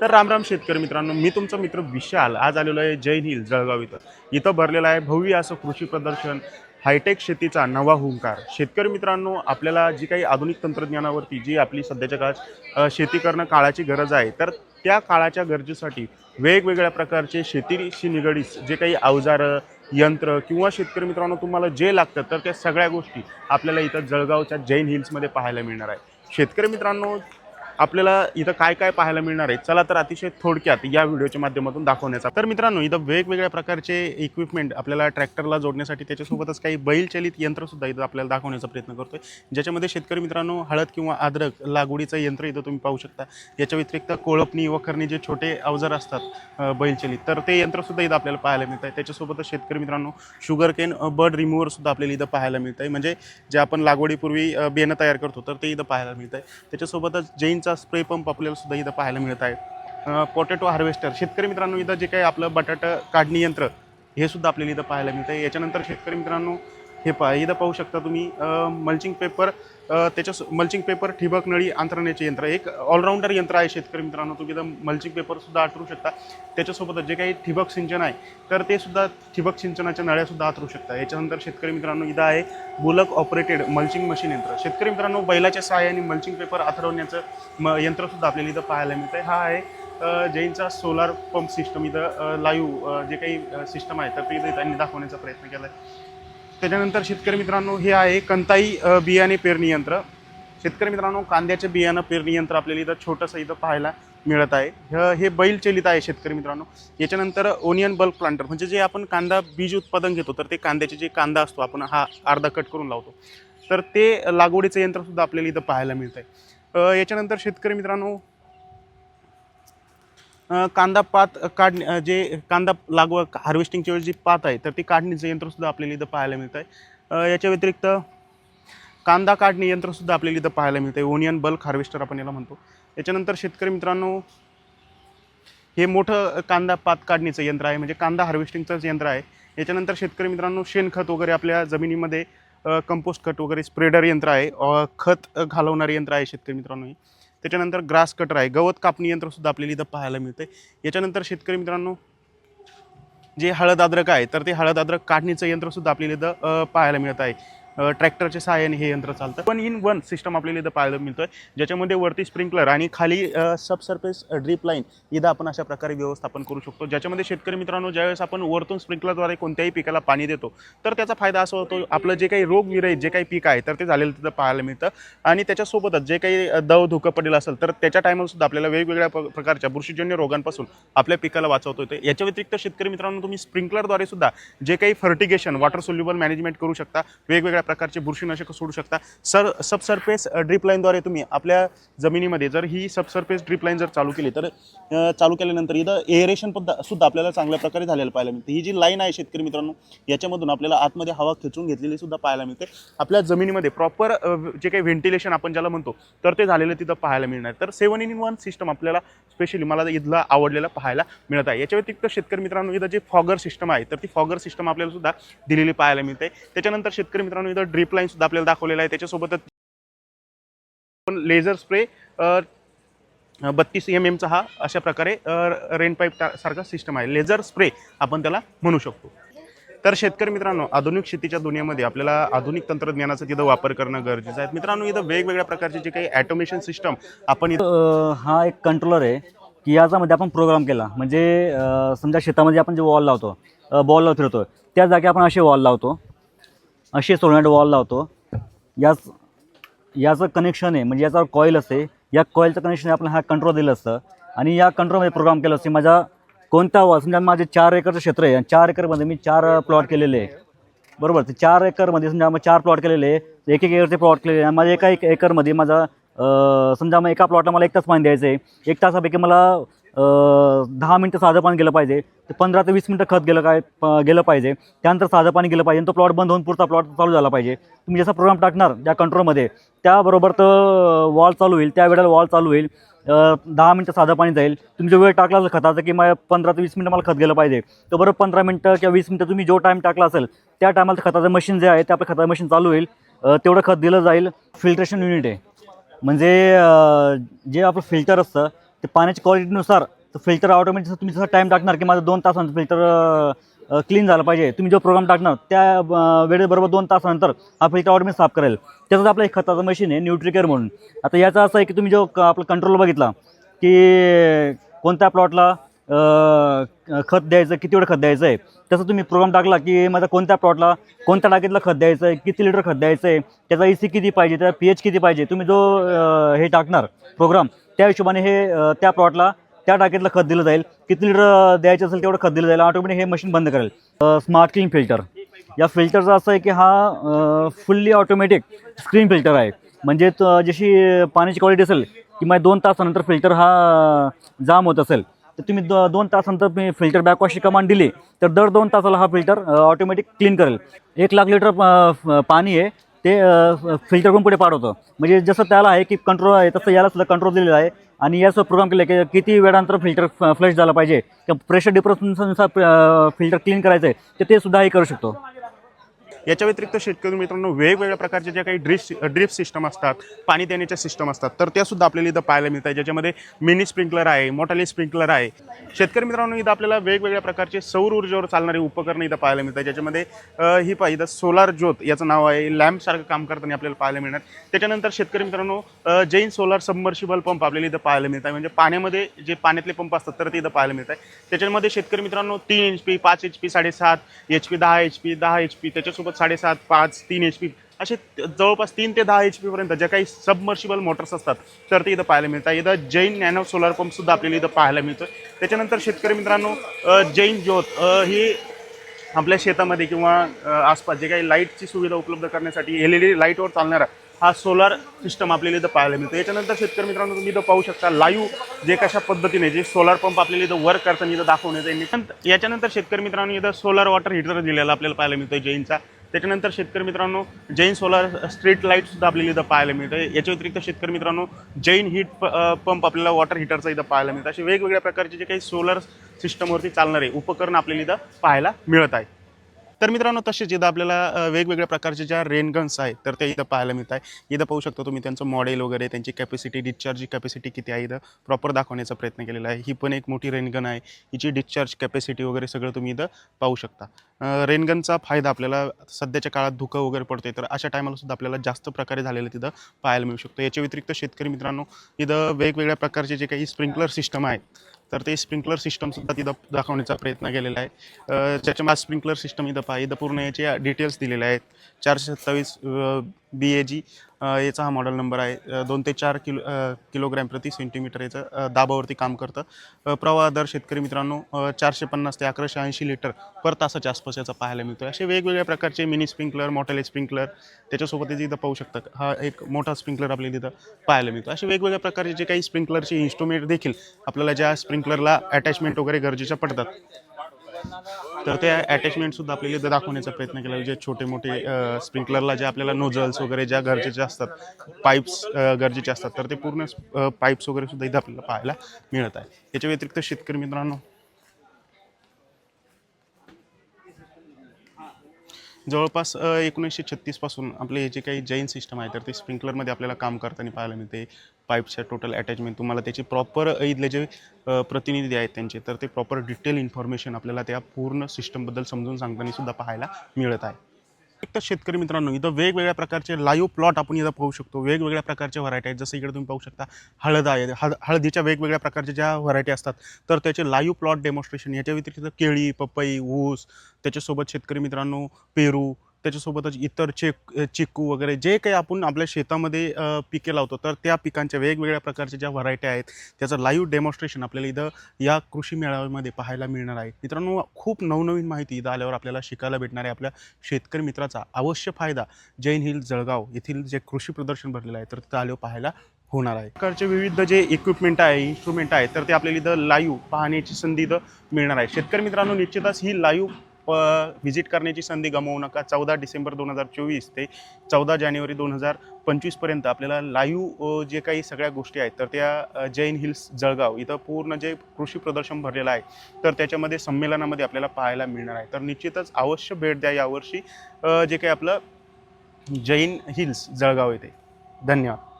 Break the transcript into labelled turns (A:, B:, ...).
A: तर रामराम शेतकरी मित्रांनो मी तुमचा मित्र विशाल. आज आलेलो आहे जैन हिल जळगाव इथं. इथं भरलेलं आहे भव्य असं कृषी प्रदर्शन हायटेक शेतीचा नवा हुंकार. शेतकरी मित्रांनो आपल्याला जी काही आधुनिक तंत्रज्ञानावरती जी आपली सध्याच्या काळात शेती करणं काळाची गरज आहे तर त्या काळाच्या गरजेसाठी वेगवेगळ्या प्रकारचे शेतीशी निगडीत जे काही अवजारं यंत्र किंवा शेतकरी मित्रांनो तुम्हाला जे लागतं तर त्या सगळ्या गोष्टी आपल्याला इथं जळगावच्या जैन हिल्समध्ये पाहायला मिळणार आहे. शेतकरी मित्रांनो आपल्याला इथं काय काय पाहायला मिळणार आहे चला तर अतिशय थोडक्यात या व्हिडिओच्या माध्यमातून दाखवण्याचा. तर मित्रांनो इथं वेगवेगळ्या प्रकारचे इक्विपमेंट आपल्याला ट्रॅक्टरला जोडण्यासाठी त्याच्यासोबतच काही बैलचलित यंत्रसुद्धा इथं आपल्याला दाखवण्याचा प्रयत्न करतोय. ज्याच्यामध्ये शेतकरी मित्रांनो हळद किंवा अद्रक लागवडीचं यंत्र इथं तुम्ही पाहू शकता. याच्या व्यतिरिक्त कोळपणी वखरणी जे छोटे अवजार असतात बैलचलित तर ते यंत्रसुद्धा इथं आपल्याला पाहायला मिळत आहे त्याच्यासोबतच शेतकरी मित्रांनो शुगर केन बर्ड रिमूव्हरसुद्धा आपल्याला इथं पाहायला मिळतं आहे म्हणजे जे आपण लागवडीपूर्वी बेणं तयार करतो तर ते इथं पाहायला मिळतं आहे त्याच्यासोबतच जैन जैनचा स्प्रे पंप आपल्याला सुद्धा इथं पाहायला मिळत आहे. पोटॅटो हार्वेस्टर शेतकरी मित्रांनो इथं जे काही आपलं बटाटा काढणी यंत्र हे सुद्धा आपल्याला इथं पाहायला मिळतं याच्यानंतर शेतकरी मित्रांनो हे पहा इथं पाहू शकता तुम्ही मल्चिंग पेपर त्याच्या मल्चिंग पेपर ठिबक नळी अंतरण्याचे यंत्र. एक ऑलराऊंडर यंत्र आहे शेतकरी मित्रांनो तुम्ही मल्चिंग पेपरसुद्धा आठरू शकता. त्याच्यासोबत जे काही ठिबक सिंचन आहे तर ते सुद्धा ठिबक सिंचनाच्या नळ्यासुद्धा आतरू शकता. याच्यानंतर शेतकरी मित्रांनो इथं आहे बुलक ऑपरेटेड मल्चिंग मशीन यंत्र. शेतकरी मित्रांनो बैलाच्या सहाय्याने मल्चिंग पेपर आथरवण्याचं म यंत्रसुद्धा आपल्याला इथं पाहायला मिळतं हा आहे जैनचा सोलार पंप सिस्टम इथं लाईव्ह जे काही सिस्टम आहे तर ते इथं त्यांनी दाखवण्याचा प्रयत्न केला आहे त्याच्यानंतर शेतकरी मित्रांनो हे आहे कंताई बियाणे पेरणी यंत्र. शेतकरी मित्रांनो कांद्याचे बियाणं पेरणी यंत्र आपल्याला इथं छोटंसं इथं पाहायला मिळत आहे. ह- हे बैल चलित आहे शेतकरी मित्रांनो. याच्यानंतर ओनियन बल्क प्लांटर म्हणजे जे आपण कांदा बीज उत्पादन घेतो तर ते कांद्याचे जे कांदा असतो आपण हा अर्धा कट करून लावतो. तर ते लागवडीचं यंत्रसुद्धा आपल्याला इथं पाहायला मिळतं आहे याच्यानंतर शेतकरी मित्रांनो कांदा पात काढणे जे कांदा लागवड हार्वेस्टिंगच्या वेळेस जी पात आहे तर ती काढणीचं यंत्रसुद्धा आपल्याला इथं पाहायला मिळतं आहे याच्या व्यतिरिक्त कांदा काढणी यंत्रसुद्धा आपल्याला इथं पाहायला मिळतं आहे ओनियन बल्क हार्वेस्टर आपण याला म्हणतो. याच्यानंतर शेतकरी मित्रांनो हे मोठं कांदा पात काढणीचं यंत्र आहे म्हणजे कांदा हार्वेस्टिंगचंच यंत्र आहे. याच्यानंतर शेतकरी मित्रांनो शेणखत वगैरे आपल्या जमिनीमध्ये कंपोस्ट खत वगैरे स्प्रेडर यंत्र आहे. खत घालवणारे यंत्र आहे शेतकरी मित्रांनो हे. त्याच्यानंतर ग्रास कटर आहे. गवत कापणी यंत्रसुद्धा आपल्याला इथं पाहायला मिळतं याच्यानंतर शेतकरी मित्रांनो जे हळद अद्रक आहे तर ते हळद अद्रक काढणीचं यंत्रसुद्धा आपल्याला इथं पाहायला मिळत आहे. ट्रॅक्टरच्या सहाय्याने हे यंत्र चालतं. वन इन वन सिस्टम आपल्याला इथं पाहायला मिळतं ज्याच्यामध्ये वरती स्प्रिंकलर आणि खाली सब सरफेस ड्रीप लाईन इथं आपण अशा प्रकारे व्यवस्थापन करू शकतो. ज्याच्यामध्ये शेतकरी मित्रांनो ज्यावेळेस आपण वरतून स्प्रिंकलरद्वारे कोणत्याही पिकाला पाणी देतो तर त्याचा फायदा असा होतो आपलं जे काही रोग विरहित जे काही पीक आहे तर ते झालेलं तिथं पाहायला मिळतं. आणि त्याच्यासोबतच जे काही दव धुकं पडेल असेल तर त्याच्या टायमाला सुद्धा आपल्याला वेगवेगळ्या प- प्रकारच्या बुरशीजन्य रोगांपासून आपल्या पिकाला वाचवतो येतं. याच्या व्यतिरिक्त शेतकरी मित्रांनो तुम्ही स्प्रिंकलरद्वारे सुद्धा जे काही फर्टिगेशन वॉटर सोल्युबल मॅनेजमेंट करू शकता. वेगवेगळ्या प्रकारचे बुरशीनाशक सोडू शकता. सर सबसर्फेस ड्रीप लाईनद्वारे तुम्ही आपल्या जमिनीमध्ये जर ही सबसर्फेस ड्रीप लाईन जर चालू केली तर चालू केल्यानंतर इथं एअरेशन पण सुद्धा आपल्याला चांगल्या प्रकारे झालेलं पाहायला मिळते. ही जी लाईन आहे शेतकरी मित्रांनो याच्यामधून आपल्याला आतमध्ये हवा खेचून घेतलेली सुद्धा पाहायला मिळते. आपल्या जमिनीमध्ये प्रॉपर जे काही व्हेंटिलेशन आपण ज्याला म्हणतो तर ते झालेलं तिथं पाहायला मिळणार. तर सेवन इन वन सिस्टम आपल्याला स्पेशली मला इथला आवडलेला पाहायला मिळत आहे. याच्या व्यतिरिक्त शेतकरी मित्रांनो इथं जे फॉगर सिस्टम आहे तर ती फॉगर सिस्टम आपल्याला सुद्धा दिलेली पाहायला मिळते. त्याच्यानंतर शेतकरी मित्रांनो इथं ड्रीप लाईन सुद्धा आपल्याला दाखवलेला आहे. त्याच्यासोबतच लेझर स्प्रे बत्तीस एम एमचा हा अशा प्रकारे रेनपाईप सारखा सिस्टम आहे. लेझर स्प्रे आपण त्याला म्हणू शकतो. तर शेतकरी मित्रांनो आधुनिक शेतीच्या दुनियामध्ये आपल्याला आधुनिक तंत्रज्ञानाचा तिथं वापर करणं गरजेचं आहे. मित्रांनो इथं वेगवेगळ्या प्रकारचे जे काही ॲटोमेशन सिस्टम आपण इथं
B: हा एक कंट्रोलर आहे की याच्यामध्ये आपण प्रोग्राम केला. म्हणजे समजा शेतामध्ये आपण जे वॉल लावतो बॉल लावत फिरतो त्या जागी आपण असे वॉल लावतो. असे सोलनेट वॉल लावतो. याच याचं कनेक्शन आहे म्हणजे याचा कॉईल असते. या कॉईलचं कनेक्शन आपण हा कंट्रोल दिलं असतं. आणि या कंट्रोलमध्ये प्रोग्राम केलं असते. माझा कोणता वॉल समजा माझे चार एकरचं क्षेत्र आहे आणि चार एकरमध्ये मी चार प्लॉट केलेले आहे. बरोबर? ते चार एकरमध्ये समजा मग चार प्लॉट केलेले आहे एक एक एकरचे प्लॉट केलेले आहे. आणि माझ्या एका एक एकरमध्ये माझा समजा मग एका प्लॉटला मला एक तास पाणी द्यायचं आहे एक तासापैकी मला दहा मिनटं साधं पाणी गेलं पाहिजे ते पंधरा ते वीस मिनटं खत गेलं काय गेलं पाहिजे त्यानंतर साधं पाणी गेलं पाहिजे आणि तो प्लॉट बंद होऊन पुढचा प्लॉट चालू झाला पाहिजे. तुम्ही जसा प्रोग्राम टाकणार त्या कंट्रोलमध्ये त्याबरोबर तर वॉल चालू होईल त्या वेळेला वॉल चालू होईल दहा मिनटं साधं पाणी जाईल. तुम्ही जो वेळ टाकला असेल खताचा की मला पंधरा ते वीस मिनटं मला खत गेलं पाहिजे तर बरोबर पंधरा मिनटं किंवा वीस मिनटं तुम्ही जो टाईम टाकला असेल त्या टायमाला खताचं मशीन जे आहे ते आपलं खताचं मशीन चालू होईल. तेवढं खत दिलं जाईल. फिल्ट्रेशन युनिट आहे. म्हणजे जे आपलं फिल्टर असतं ते पाण्याच्या क्वालिटीनुसार फिल्टर ऑटोमॅटिक तुम्ही जसं टाईम टाकणार की माझं दोन तासानंतर फिल्टर क्लीन झालं पाहिजे. तुम्ही जो प्रोग्राम टाकणार त्या वेळेबरोबर दोन तासानंतर हा फिल्टर ऑटोमॅटिक साफ करेल. त्याचाच आपलं एक खताचं मशीन आहे न्यूट्रिकेअर म्हणून. आता याचा असं आहे की तुम्ही जो क- आपला कंट्रोल बघितला की कोणत्या प्लॉटला खत द्यायचं किती वेळ खत द्यायचं आहे तसं तुम्ही प्रोग्राम टाकला की माझा कोणत्या प्लॉटला कोणत्या टाकीतलं खत द्यायचं आहे किती लिटर खत द्यायचं आहे त्याचा ई सी किती पाहिजे त्याचा पी एच किती पाहिजे तुम्ही जो हे टाकणार प्रोग्राम त्या हिशोबाने हे त्या प्लॉटला त्या टाकीतलं खत दिलं जाईल. किती लिटर द्यायचं असेल तेवढं खत दिलं जाईल. ऑटोमॅटिक हे मशीन बंद करेल. स्मार्ट क्लीन फिल्टर या फिल्टरचं असं आहे की हा फुल्ली ऑटोमॅटिक स्क्रीन फिल्टर आहे. म्हणजे त- जशी पाण्याची क्वालिटी असेल किंवा दोन तासानंतर फिल्टर हा जाम होत असेल तर तुम्ही दो दोन तासानंतर तुम्ही फिल्टर बॅकवॉशची कमांड दिली तर दर दोन तासाला हा फिल्टर ऑटोमॅटिक क्लीन करेल. एक लाख लिटर पाणी आहे ते फिल्टर करून पुढे पाठवतं म्हणजे जसं त्याला आहे की कंट्रोल आहे तसं याला सुद्धा कंट्रोल दिलेला आहे. आणि याचं प्रोग्राम केलं की किती वेळानंतर फिल्टर फ्लश झाला पाहिजे. किंवा प्रेशर डिफरन्सनुसार फिल्टर क्लीन करायचं आहे तर ते सुद्धा हे करू शकतो.
A: याच्या व्यतिरिक्त शेतकरी मित्रांनो वेगवेगळ्या प्रकारचे ज्या काही ड्रिप ड्रिप सिस्टम असतात पाणी देण्याच्या सिस्टम असतात तर त्या सुद्धा आपल्याला इथं पाहायला मिळतात. ज्याच्यामध्ये मिनी स्प्रिंकलर आहे मोटाली स्प्रिंकलर आहे. शेतकरी मित्रांनो इथं आपल्याला वेगवेगळ्या प्रकारचे सौर ऊर्जेवर चालणारी उपकरणं इथं पाहायला मिळतात. ज्याच्यामध्ये ही पाहिजे सोलार ज्योत याचं नाव आहे. लॅम्पसारखं काम करताना आपल्याला पाहायला मिळणार. त्याच्यानंतर शेतकरी मित्रांनो जैन सोलार सबमर्शिबल पंप आपल्याला इथं पाहायला मिळतात. म्हणजे पाण्यामध्ये जे पाण्यातले पंप असतात तर ते इथं पाहायला मिळतात. त्याच्यामध्ये शेतकरी मित्रांनो तीन एच पी पाच एच पी साडेसात एच पी दहा एच पी दहा एच पी त्याच्यासोबत साडेसात पाच तीन एच पी असे जवळपास तीन ते दहा एच पीपर्यंत ज्या काही सबमर्शिबल मोटर्स असतात तर ते इथं पाहायला मिळतात. इथं जैन नॅनो सोलार पंपसुद्धा आपल्याला इथं पाहायला मिळतो त्याच्यानंतर शेतकरी मित्रांनो जैन ज्योत ही आपल्या शेतामध्ये किंवा आसपास जे काही लाईटची सुविधा उपलब्ध करण्यासाठी एल ई डी लाईटवर चालणारा हा सोलार सिस्टम आपल्याला इथं पाहायला मिळतो याच्यानंतर शेतकरी मित्रांनो तुम्ही इथं पाहू शकता लाईव्ह जे कशा पद्धतीने जे सोलार पंप आपल्याला इथं वर्क करताना इथं दाखवण्यात येईल. याच्यानंतर शेतकरी मित्रांनो इथं सोलार वॉटर हीटर दिलेला आपल्याला पाहायला मिळतो जैनचा. त्याच्यानंतर शेतकरी मित्रांनो जैन सोलार स्ट्रीट लाईटसुद्धा आपल्याला इथं पाहायला मिळतं. याच्या व्यतिरिक्त शेतकरी मित्रांनो जैन हीट पंप आपल्याला वॉटर हीटरचा इथं पाहायला मिळतं. असे वेगवेगळ्या प्रकारचे जे काही सोलर सिस्टमवरती चालणारे उपकरण आपल्याला इथं पाहायला मिळत आहे तर मित्रांनो तसेच इथं आपल्याला वेगवेगळ्या प्रकारचे ज्या रेनगन्स आहेत तर ते इथं पाहायला मिळत आहे. इथं पाहू शकता तुम्ही त्यांचं मॉडेल वगैरे त्यांची कॅपॅसिटी डिस्चार्ज कॅपॅसिटी किती आहे इथं. प्रॉपर दाखवण्याचा प्रयत्न केलेला आहे. ही पण एक मोठी रेनगन आहे. हिची डिस्चार्ज कॅपॅसिटी वगैरे सगळं तुम्ही इथं पाहू शकता. रेनगनचा फायदा आपल्याला सध्याच्या काळात धुकं वगैरे पडते तर अशा टायमाला सुद्धा आपल्याला जास्त प्रकारे झालेलं तिथं पाहायला मिळू शकतं. याच्या व्यतिरिक्त शेतकरी मित्रांनो इथं वेगवेगळ्या प्रकारचे जे काही स्प्रिंकलर सिस्टम आहेत तर ते स्प्रिंकलर सिस्टमसुद्धा तिथं दाखवण्याचा प्रयत्न केलेला आहे. त्याच्यामध्ये स्प्रिंकलर सिस्टम इथं पहा इथं पूर्ण याचे डिटेल्स दिलेले आहेत. चारशे सत्तावीस बी ए जी याचा हा मॉडेल नंबर आहे. दोन ते चार किलो किलोग्रॅम प्रति सेंटीमीटर याचं दाबावरती काम करतं. प्रवाह दर शेतकरी मित्रांनो चारशे पन्नास ते अकराशे ऐंशी लिटर पर तासाच्या आसपास याचा पाहायला मिळतो. असे वेगवेगळ्या प्रकारचे मिनी स्प्रिंकलर मॉटेल स्प्रिंकलर त्याच्यासोबत इथं पाहू शकतात हा एक मोठा स्प्रिंकलर आपल्याला तिथं पाहायला मिळतो. असे वेगवेगळ्या प्रकारचे जे काही स्प्रिंकलरचे इन्स्ट्रुमेंट देखील आपल्याला ज्या स्प्रिंकलरला अटॅचमेंट वगैरे गरजेच्या पडतात तर त्या अटॅचमेंटसुद्धा आपल्याला इथं दाखवण्याचा प्रयत्न केला. जे छोटे मोठे स्प्रिंकलरला जे आपल्याला नोझल्स वगैरे ज्या गरजेचे असतात पाईप्स गरजेचे असतात तर ते पूर्ण पाईप्स वगैरे सुद्धा इथं आपल्याला पाहायला मिळत आहे. याच्या व्यतिरिक्त शेतकरी मित्रांनो जवळपास एकोणीसशे छत्तीसपासून आपले हे जे काही जैन सिस्टम आहे तर ते स्प्रिंकलरमध्ये आपल्याला काम करताना पाहायला मिळते. पाईपच्या टोटल अटॅचमेंट तुम्हाला त्याचे प्रॉपर इथले जे प्रतिनिधी आहेत त्यांचे तर ते प्रॉपर डिटेल इन्फॉर्मेशन आपल्याला त्या पूर्ण सिस्टमबद्दल समजून सांगताना सुद्धा पाहायला मिळत आहे. एक शेतकरी मित्रांनो इथं वेगवेगळ्या प्रकारचे लाईव्ह प्लॉट आपण इथं पाहू शकतो. वेगवेगळ्या प्रकारचे व्हरायटी आहेत. जसं इकडे तुम्ही पाहू शकता हळद आहे हळ हळदीच्या वेगवेगळ्या प्रकारच्या ज्या व्हरायटी असतात तर त्याचे लाईव्ह प्लॉट डेमॉन्स्ट्रेशन याच्या व्यतिरिक्त केळी पपई ऊस त्याच्यासोबत शेतकरी मित्रांनो पेरू त्याच्यासोबतच इतर चेक चिक्कू वगैरे जे काही आपण आपल्या शेतामध्ये पिके लावतो तर त्या पिकांच्या वेगवेगळ्या प्रकारच्या ज्या व्हरायटी आहेत त्याचं लाईव्ह डेमॉन्स्ट्रेशन आपल्याला इथं या कृषी मेळाव्यामध्ये पाहायला मिळणार आहे. मित्रांनो खूप नवनवीन माहिती इथं आल्यावर आपल्याला शिकायला भेटणार आहे आपल्या शेतकरी मित्राचा अवश्य फायदा. जैन हिल जळगाव येथील जे कृषी प्रदर्शन भरलेलं आहे तर तिथं आल्यावर पाहायला होणार आहे. प्रकारचे विविध जे इक्विपमेंट आहे इन्स्ट्रुमेंट आहे तर ते आपल्याला इथं लाईव्ह पाहण्याची संधी इथं मिळणार आहे. शेतकरी मित्रांनो निश्चितच ही लाईव्ह व्हिजिट करण्याची संधी गमावू नका. चौदा डिसेंबर दोन हजार चोवीस ते चौदा जानेवारी दोन हजार पंचवीसपर्यंत आपल्याला लाईव्ह जे काही सगळ्या गोष्टी आहेत तर त्या जैन हिल्स जळगाव इथं पूर्ण जे कृषी प्रदर्शन भरलेलं आहे तर त्याच्यामध्ये संमेलनामध्ये आपल्याला पाहायला मिळणार आहे. तर निश्चितच अवश्य भेट द्या यावर्षी. जे काही आपलं जैन हिल्स जळगाव येथे. धन्यवाद.